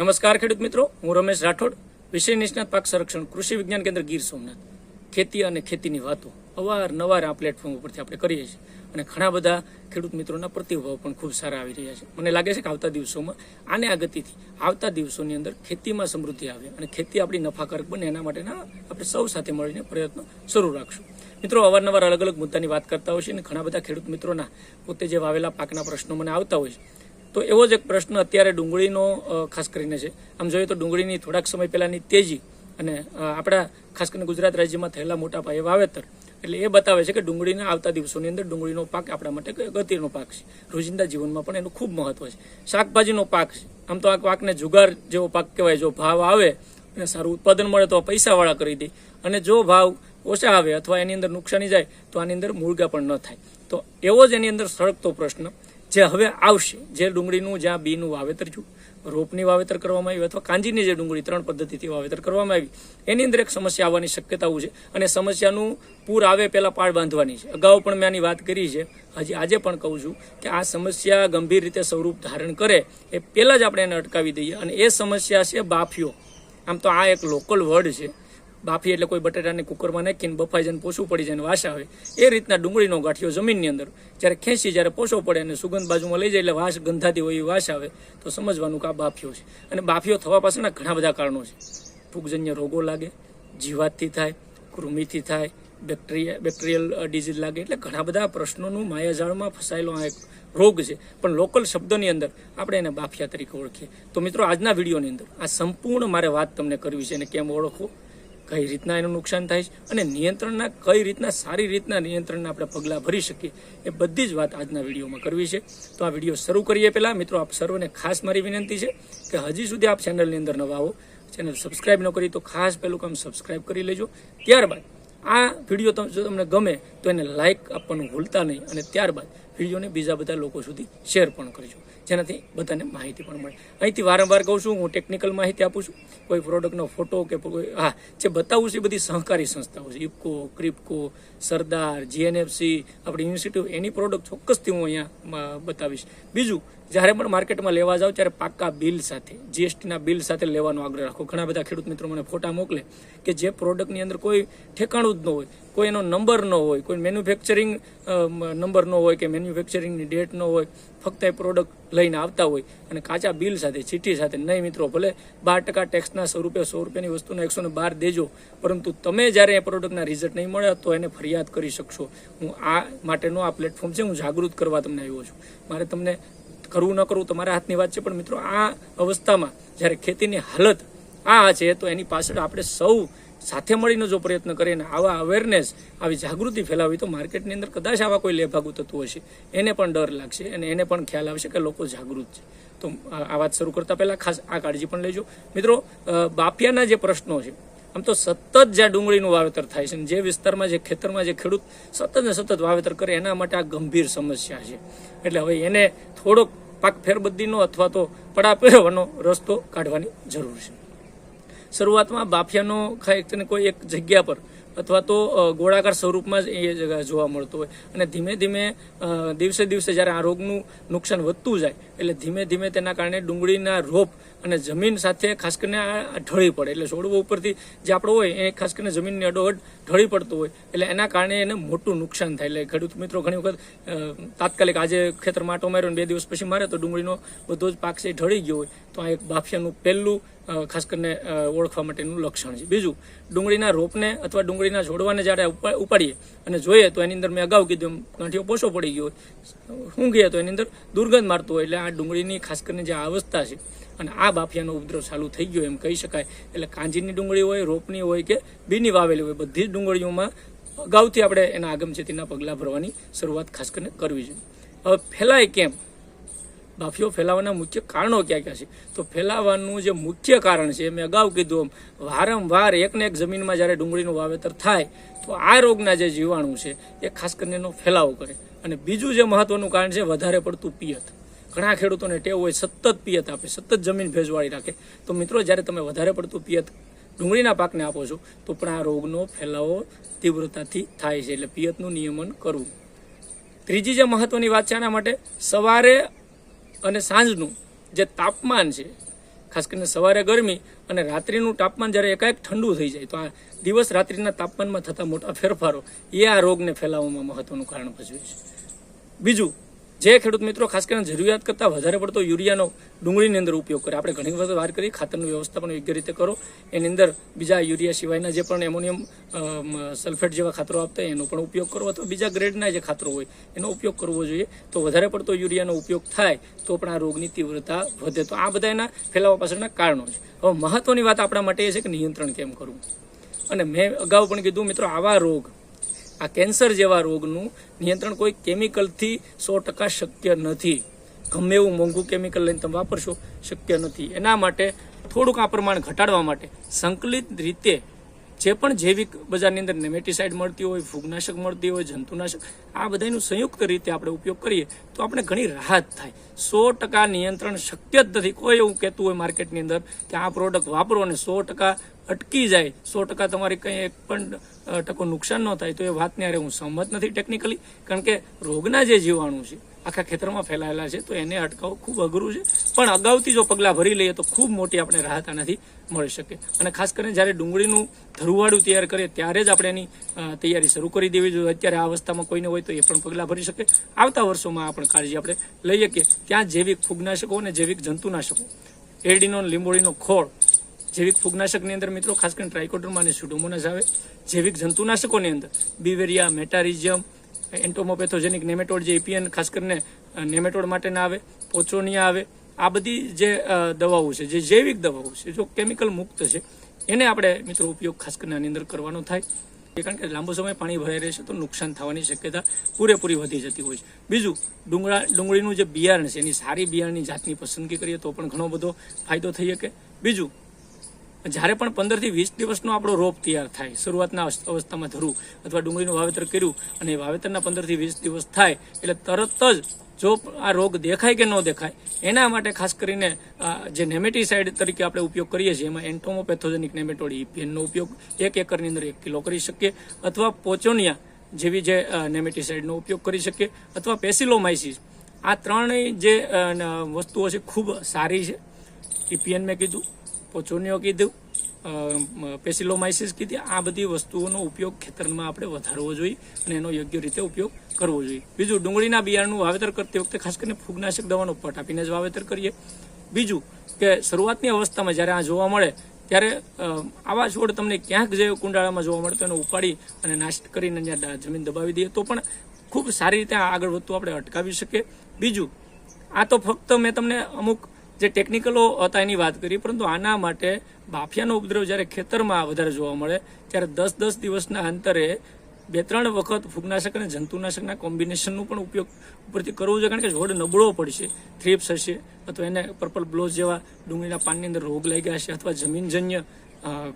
નમસ્કાર ખેડૂત મિત્રો, હું રમેશ રાઠોડ, વિષય નિષ્ણાત પાક સંરક્ષણ કૃષિ વિજ્ઞાન કેન્દ્ર ગીર સોમનાથ. ખેતી અને ખેતીની વાતો અવારનવાર આ પ્લેટફોર્મ ઉપરથી આપણે કરીએ છીએ અને ઘણા બધા ખેડૂત મિત્રોના પ્રતિભાવ પણ ખૂબ સારા આવી રહ્યા છે. મને લાગે છે કે આવતા દિવસોમાં આને આ ગતિથી, આવતા દિવસોની અંદર ખેતીમાં સમૃદ્ધિ આવે અને ખેતી આપણી નફાકારક બને એના માટેના આપણે સૌ સાથે મળીને પ્રયત્નો શરૂ રાખશું. મિત્રો, અવારનવાર અલગ અલગ મુદ્દાની વાત કરતા હોય છે અને ઘણા બધા ખેડૂત મિત્રોના પોતે જે વાવેલા પાકના પ્રશ્નો મને આવતા હોય છે. તો એવો જ એક પ્રશ્ન અત્યારે ડુંગળીનો ખાસ કરીને છે. આમ જોઈએ તો ડુંગળીની થોડાક સમય પહેલાની તેજી અને આપણા ખાસ કરીને ગુજરાત રાજ્યમાં થયેલા મોટા પાયે વાવેતર, એટલે એ બતાવે છે કે ડુંગળીના આવતા દિવસોની અંદર ડુંગળીનો પાક આપણા માટે ગતિનો પાક છે. રોજિંદા જીવનમાં પણ એનું ખૂબ મહત્વ છે. શાકભાજીનો પાક છે. આમ તો આ પાકને જુગાર જેવો પાક કહેવાય, જો ભાવ આવે અને સારું ઉત્પાદન મળે તો પૈસાવાળા કરી દે. અને જો ભાવ ઓછા આવે અથવા એની અંદર નુકસાની જાય તો આની અંદર મૂળગા પણ ન થાય. તો એવો જ એની અંદર સળગતો પ્રશ્ન જે હવે આવશે, જે ડુંગળીનું, જ્યાં બીનું વાવેતર થયું, રોપની વાવેતર કરવામાં આવ્યું અથવા કાંજીની જે ડુંગળી ત્રણ પદ્ધતિથી વાવેતર કરવામાં આવી, એની અંદર એક સમસ્યા આવવાની શક્યતાઓ છે અને સમસ્યાનું પૂર આવે પહેલાં પાળ બાંધવાની છે. અગાઉ પણ મેં આની વાત કરી છે. હજી આજે પણ કહું છું કે આ સમસ્યા ગંભીર રીતે સ્વરૂપ ધારણ કરે એ પહેલાં જ આપણે એને અટકાવી દઈએ અને એ સમસ્યા છે બાફિયો આમ તો આ એક લોકલ વર્ડ છે. બાફી એટલે કોઈ બટેટાને કુકરમાં નાખીને બફાઈ જાય પોસવું પડી જાય વાસ આવે એ રીતના ડુંગળીનો ગાંઠિયો જમીનની અંદર. જ્યારે ખેંચી જ્યારે પોસો પડે અને સુગંધ બાજુમાં લઈ જાય એટલે વાસ ગંધાતી હોય એવી વાસ આવે, તો સમજવાનું કે આ બાફીઓ છે. અને બાફીઓ થવા પાછળના ઘણા બધા કારણો છે. ફૂગજન્ય રોગો લાગે, જીવાતથી થાય, કૃમિથી થાય, બેક્ટેરિયા, બેક્ટેરિયલ ડિઝીઝ લાગે એટલે ઘણા બધા પ્રશ્નોનું માયાજાળમાં ફસાયેલો આ એક રોગ છે. પણ લોકલ શબ્દોની અંદર આપણે એને બાફિયા તરીકે ઓળખીએ. તો મિત્રો, આજના વિડીયોની અંદર આ સંપૂર્ણ મારે વાત તમને કરવી છે અને કેમ ઓળખવો કઈ રીતના એનું નુકસાન થાય છે અને નિયંત્રણના કઈ રીતના સારી રીતના નિયંત્રણના આપણે પગલાં ભરી શકીએ એ બધી જ વાત આજના વિડીયોમાં કરવી છે. તો આ વીડિયો શરૂ કરીએ પહેલાં. મિત્રો, આપ સર્વને ખાસ મારી વિનંતી છે કે હજી સુધી આપ ચેનલની અંદર નવા આવો ચેનલ સબસ્ક્રાઈબ ન કરી તો ખાસ પહેલું કામ સબસ્ક્રાઈબ કરી લેજો. ત્યારબાદ આ વીડિયો જો તમને ગમે તો એને લાઇક આપવાનું ભૂલતા નહીં અને ત્યારબાદ વિડીયોને બીજા બધા લોકો સુધી શેર પણ કરજો. જેનાથી બધાને માહિતી પણ મળે. અહીંથી વારંવાર કહું છું, હું ટેકનિકલ માહિતી આપું છું. કોઈ પ્રોડક્ટનો ફોટો કે હા, જે બતાવું છું એ બધી સહકારી સંસ્થાઓ છે. ઇફકો ક્રિપકો સરદાર જીએનએફસી આપણી યુનિવર્સિટી એની પ્રોડક્ટ ચોક્કસથી હું અહીંયા બતાવીશ. બીજું, જ્યારે પણ માર્કેટમાં લેવા જાઓ, ત્યારે પાક્કા બિલ સાથે જીએસટીના બિલ સાથે લેવાનો આગ્રહ રાખો. ઘણા બધા ખેડૂત મિત્રો મને ફોટા મોકલે કે જે પ્રોડક્ટની અંદર કોઈ ઠેકાણું જ ન હોય. કોઈ એનો નંબર ન હોય, કોઈ મેન્યુફેક્ચરિંગ નંબર ન હોય કે મેન્યુફેક્ચરિંગની ડેટ ન હોય, ફક્ત એ પ્રોડક્ટ લઈને આવતા હોય અને કાચા બિલ સાથે, ચીઠી સાથે, નહીં મિત્રો, ભલે બાર ટકા ટેક્સના સ્વરૂપે સો રૂપિયાની વસ્તુનો એકસો ને બાર દેજો, પરંતુ તમે જ્યારે એ પ્રોડક્ટના રિઝલ્ટ નહીં મળે તો એને ફરિયાદ કરી શકશો. હું આ માટેનો આ પ્લેટફોર્મ છે, હું જાગૃત કરવા તમને આવ્યો છું. મારે તમને કરવું ન કરવું તમારા હાથની વાત છે, પણ મિત્રો, આ અવસ્થામાં જ્યારે ખેતીની હાલત આ છે, તો એની પાછળ આપણે સૌ સાથે મળીને જો પ્રયત્ન કરીએ ને આવા અવેરનેસ આવી જાગૃતિ ફેલાવી તો માર્કેટની અંદર કદાચ આવા કોઈ લેભાગુ થતું હશે. એને પણ ડર લાગશે અને એને પણ ખ્યાલ આવશે કે લોકો જાગૃત છે. તો આ વાત શરૂ કરતા પહેલા ખાસ આ કાળજી પણ લેજો. મિત્રો બાપિયાના જે પ્રશ્નો છે, આમ તો સતત જ્યાં ડુંગળીનું વાવેતર થાય છે જે વિસ્તારમાં, જે ખેતરમાં જે ખેડૂત સતત ને સતત વાવેતર કરે, એના માટે આ ગંભીર સમસ્યા છે. એટલે હવે એને થોડોક પાક ફેરબદલીનો અથવા તો પડા પહેરવાનો રસ્તો કાઢવાની જરૂર છે. શરૂઆતમાં બાફિયાનો ખાય કોઈ એક જગ્યા પર અથવા તો ગોળાકાર સ્વરૂપમાં જ એ જગ્યા જોવા મળતો હોય. અને ધીમે ધીમે દિવસે દિવસે જ્યારે આ રોગનું નુકસાન વધતું જાય, એટલે ધીમે ધીમે તેના કારણે ડુંગળીના રોપ અને જમીન સાથે ખાસ કરીને આ ઢળી પડે. એટલે છોડવો ઉપરથી જે આપણો હોય, એ ખાસ કરીને જમીનની અડોઅડ ઢળી પડતું હોય. એટલે એના કારણે એને મોટું નુકસાન થાય. એટલે ખેડૂત મિત્રો, ઘણી વખત તાત્કાલિક આજે ખેતરમાં માટો માર્યો બે દિવસ પછી મારે તો ડુંગળીનો બધો જ પાક છે ઢળી ગયો હોય. તો આ એક બાફિયાનું પહેલું ખાસ કરીને ઓળખવા માટેનું લક્ષણ છે. બીજું, ડુંગળીના રોપને અથવા ડુંગળીના છોડવાને જ્યારે ઉપા- ઉપાડીએ અને જોઈએ તો એની અંદર મેં અગાઉ કીધું ગાંઠીઓ પોસો પડી ગયો હોય. ઊંઘીએ તો એની અંદર દુર્ગંધ મારતું હોય. એટલે આ ડુંગળીની ખાસ કરીને જે અવસ્થા છે અને આ બાફિયાનો ઉપદ્રવ ચાલુ થઈ ગયો એમ કહી શકાય. એટલે કાંજીની ડુંગળી હોય રોપની હોય કે બીની વાવેલી હોય, બધી જ ડુંગળીઓમાં અગાઉથી આપણે એના આગમચેતીના પગલાં ભરવાની શરૂઆત ખાસ કરીને કરવી જોઈએ. હવે ફેલાય કેમ? બાફીઓ ફેલાવાના મુખ્ય કારણો ક્યાં ક્યાં છે? તો ફેલાવાનું જે મુખ્ય કારણ છે, મેં અગાઉ કીધું એમ, વારંવાર એકને એક જમીનમાં જ્યારે ડુંગળીનું વાવેતર થાય, તો આ રોગના જે જીવાણુ છે, એ ખાસ કરીને એનો ફેલાવો કરે. અને બીજું જે મહત્વનું કારણ છે, વધારે પડતું પિયત. ઘણા ખેડૂતોને ટેવ હોય, સતત પિયત આપે, સતત જમીન ભેજવાળી રાખે. તો મિત્રો, જ્યારે તમે વધારે પડતું પિયત ડુંગળીના પાકને આપો છો, તો પણ આ રોગનો ફેલાવો તીવ્રતાથી થાય છે. એટલે પિયતનું નિયમન કરવું. ત્રીજી જે મહત્વની વાત છે, આના માટે સવારે અને સાંજનું જે તાપમાન છે, ખાસ કરીને સવારે ગરમી અને રાત્રિનું તાપમાન જ્યારે એકાએક ઠંડુ થઈ જાય, તો આ દિવસ રાત્રિના તાપમાનમાં થતા મોટા ફેરફારો, એ આ રોગને ફેલાવવામાં મહત્વનું કારણ ભજવે છે. બીજું જે ખેડૂત મિત્રો ખાસ કરીને જરૂરિયાત કરતાં વધારે પડતો યુરિયાનો ડુંગળીની અંદર ઉપયોગ કરે. આપણે ઘણી વખત વાત કરી, ખાતરનું વ્યવસ્થાપન યોગ્ય રીતે કરો. એની અંદર બીજા યુરિયા સિવાયના જે પણ એમોનિયમ સલ્ફેટ જેવા ખાતરો આપતા એનો પણ ઉપયોગ કરો અથવા બીજા ગ્રેડના જે ખાતરો હોય એનો ઉપયોગ કરવો જોઈએ. તો વધારે પડતો યુરિયાનો ઉપયોગ થાય તો પણ આ રોગની તીવ્રતા વધે. તો આ બધા એના ફેલાવા પાછળના કારણો છે. હવે મહત્વની વાત આપણા માટે એ છે કે નિયંત્રણ કેમ કરવું? અને મેં અગાઉ પણ કીધું, મિત્રો, આવા રોગ આ કેન્સર જેવા રોગનું નિયંત્રણ કોઈ કેમિકલથી સો ટકા શક્ય નથી. ગમે એવું મોંઘું કેમિકલ લઈને તમે વાપરશો, શક્ય નથી. એના માટે થોડુંક આ પ્રમાણ ઘટાડવા માટે સંકલિત રીતે જે પણ જૈવિક બજારની અંદર નેમેટિસાઇડ મળતી હોય, ફૂગનાશક મળતી હોય, જંતુનાશક, આ બધાનું સંયુક્ત રીતે આપણે ઉપયોગ કરીએ તો આપણે ઘણી રાહત થાય. સો ટકા નિયંત્રણ શક્ય જ નથી. કોઈ એવું કહેતું હોય માર્કેટની અંદર કે આ પ્રોડક્ટ વાપરો અને સો ટકા અટકી જાય. સો ટકા તમારી કંઈ એક પણ ટકો નુકસાન ન થાય તો એ વાતને અરે હું સહમત નથી ટેકનિકલી. કારણ કે રોગના જે જીવાણુ છે આખા ખેતરમાં ફેલાયેલા છે, તો એને અટકાવવું ખૂબ અઘરું છે. પણ અગાઉથી જો પગલાં ભરી લઈએ તો ખૂબ મોટી આપણે રાહત આનાથી મળી શકે. અને ખાસ કરીને જ્યારે ડુંગળીનું ધરુવાડું તૈયાર કરીએ, ત્યારે જ આપણે એની તૈયારી શરૂ કરી દેવી જોઈએ. અત્યારે આ અવસ્થામાં કોઈને હોય તો એ પણ પગલાં ભરી શકે. આવતા વર્ષોમાં આ પણ કાળજી આપણે લઈએ કે ત્યાં જૈવિક ફૂગનાશકો અને જૈવિક જંતુનાશકો. એરડીનો લીંબોળીનો ખોળ, જૈવિક ફૂગનાશકની અંદર મિત્રો ખાસ કરીને ટ્રાઇકોડ્રમા અને સુડોમોનાસ આવે. જૈવિક જંતુનાશકોની અંદર બિવેરિયા, મેટારિઝિયમ એન્ટોમોપેથોજેનિક નેમેટોડ જે ઇપીએન ખાસ કરીને નેમેટોડ માટેના આવે, પોચોનિયા આવે, આ બધી જે દવાઓ છે, જે જૈવિક દવાઓ છે, જો કેમિકલ મુક્ત છે, એને આપણે મિત્રો ઉપયોગ ખાસ કરીને આની અંદર કરવાનો થાય. કારણ કે લાંબો સમય પાણી ભરાઈ રહેશે તો નુકસાન થવાની શક્યતા પૂરેપૂરી વધી જતી હોય છે. બીજું, ડુંગળા, ડુંગળીનું જે બિયારણ છે, એની સારી બિયારણની જાતની પસંદગી કરીએ તો પણ ઘણો બધો ફાયદો થઈ શકે. બીજું જ્યારે પણ પંદરથી વીસ દિવસનો આપણો રોપ તૈયાર થાય, શરૂઆતના અવસ્થામાં ધરું અથવા ડુંગળીનું વાવેતર કર્યું અને વાવેતરના પંદરથી વીસ દિવસ થાય, એટલે તરત જ જો આ રોગ દેખાય કે ન દેખાય, એના માટે ખાસ કરીને જે નેમેટીસાઇડ તરીકે આપણે ઉપયોગ કરીએ છીએ, એમાં એન્ટોમોપેથોજેનિક નેમેટોડ ઇપીએનનો ઉપયોગ એક એકરની અંદર એક કિલો કરી શકીએ, અથવા પોચોનિયા જેવી જે નેમેટીસાઇડનો ઉપયોગ કરી શકીએ, અથવા પેસિલોમાઇસિસ. આ ત્રણેય જે વસ્તુઓ છે, ખૂબ સારી છે. ઇપીએન મેં કીધું પોચોનિયો કીધું પેસિલોમાઇસિસ કીધી. આ બધી વસ્તુઓનો ઉપયોગ ખેતરમાં આપણે વધારવો જોઈએ અને એનો યોગ્ય રીતે ઉપયોગ કરવો જોઈએ. બીજું, ડુંગળીના બિયારણનું વાવેતર કરતી વખતે ખાસ કરીને ફૂગનાશક દવાનો પટ આપીને જ વાવેતર કરીએ. બીજું, કે શરૂઆતની અવસ્થામાં જ્યારે આ જોવા મળે, ત્યારે આવા છોડ તમને ક્યાંક જે કુંડાળામાં જોવા મળે તો એને ઉપાડી અને નાશ કરીને ત્યાં જમીન દબાવી દઈએ. તો પણ ખૂબ સારી રીતે આગળ વધતું આપણે અટકાવી શકીએ. બીજું, આ તો ફક્ત મેં તમને અમુક જે ટેકનિકલો હતા એની વાત કરી, પરંતુ આના માટે બાફિયાનો ઉપદ્રવ જ્યારે ખેતરમાં વધારે જોવા મળે, ત્યારે દસ દસ દિવસના અંતરે બે ત્રણ વખત ફૂગનાશક અને જંતુનાશકના કોમ્બિનેશનનો પણ ઉપયોગ ઉપરથી કરવો જોઈએ, કારણ કે જોડ નબળો પડશે, થ્રીપ્સ હશે, અથવા એને પર્પલ બ્લોઝ જેવા ડુંગળીના પાનની અંદર રોગ લાગ્યા હશે, અથવા જમીનજન્ય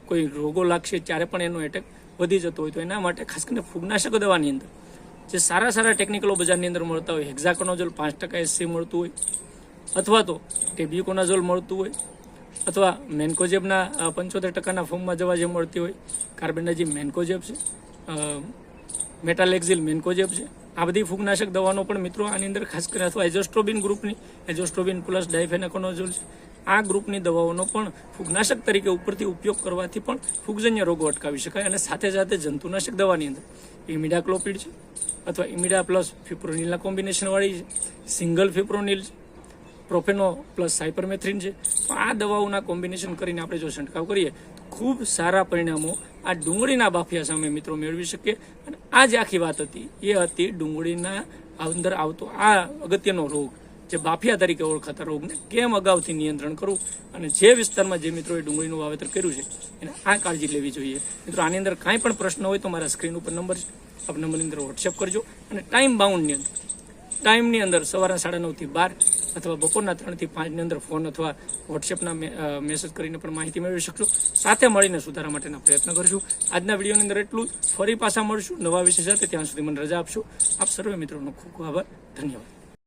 કોઈ રોગો લાગશે, ત્યારે પણ એનો એટેક વધી જતો હોય. તો એના માટે ખાસ કરીને ફૂગનાશક દવાની અંદર, જે સારા સારા ટેકનિકલો બજારની અંદર મળતા હોય હેક્ઝાકોનોઝોલ પાંચ ટકા એસસી મળતું હોય, અથવા તો ટેબ્યુકોનાઝોલ મળતું હોય અથવા મેન્કોજેબના પંચોતેર ટકાના ફોર્મમાં જવા જે મળતી હોય. કાર્બેન્ડાજી મેન્કોજેબ છે. મેટાલેક્ઝિલ મેન્કોજેબ છે. આ બધી ફૂગનાશક દવાનો પણ મિત્રો આની અંદર ખાસ કરીને અથવા એજોસ્ટ્રોબિન ગ્રુપની એજોસ્ટ્રોબિન પ્લસ ડાયફેનાકોનોઝોલ છે. આ ગ્રુપની દવાઓનો પણ ફૂગનાશક તરીકે ઉપરથી ઉપયોગ કરવાથી પણ ફૂગજન્ય રોગો અટકાવી શકાય અને સાથે સાથે જંતુનાશક દવાની અંદર ઇમિડાક્લોપિડ છે અથવા ઇમિડા પ્લસ ફિપ્રોનિલના કોમ્બિનેશનવાળી છે. સિંગલ ફિપ્રોનિલ છે. પ્રોફેનો પ્લસ સાયપરમેથ્રિન છે. તો આ દવાઓના કોમ્બિનેશન કરીને આપણે જો છંટકાવ કરીએ તો ખૂબ સારા પરિણામો આ ડુંગળીના બાફિયા સામે મિત્રો મેળવી શકીએ. અને આ જે આખી વાત હતી, એ હતી ડુંગળીના અંદર આવતો આ અગત્યનો રોગ, જે બાફિયા તરીકે ઓળખાતા રોગને કેમ અગાઉથી નિયંત્રણ કરવું? અને જે વિસ્તારમાં જે મિત્રોએ ડુંગળીનું વાવેતર કર્યું છે, એને આ કાળજી લેવી જોઈએ. મિત્રો, આની અંદર કાંઈ પણ પ્રશ્ન હોય તો મારા સ્ક્રીન ઉપર નંબર છે. આપ નંબરની અંદર વોટ્સએપ કરજો. અને ટાઈમ બાઉન્ડની અંદર ટાઈમની અંદર સવારના સાડા નવથી બાર અથવા બપોરના ત્રણથી પાંચની અંદર ફોન અથવા વોટ્સએપના મેસેજ કરીને પણ માહિતી મેળવી શકશો. સાથે મળીને સુધારા માટેના પ્રયત્ન કરશું. આજના વિડીયોની અંદર એટલું. ફરી પાછા મળશું નવા વિષય સાથે. ત્યાં સુધી મને રજા આપશો. આપ સર્વે મિત્રોનો ખૂબ ખૂબ આભાર. ધન્યવાદ.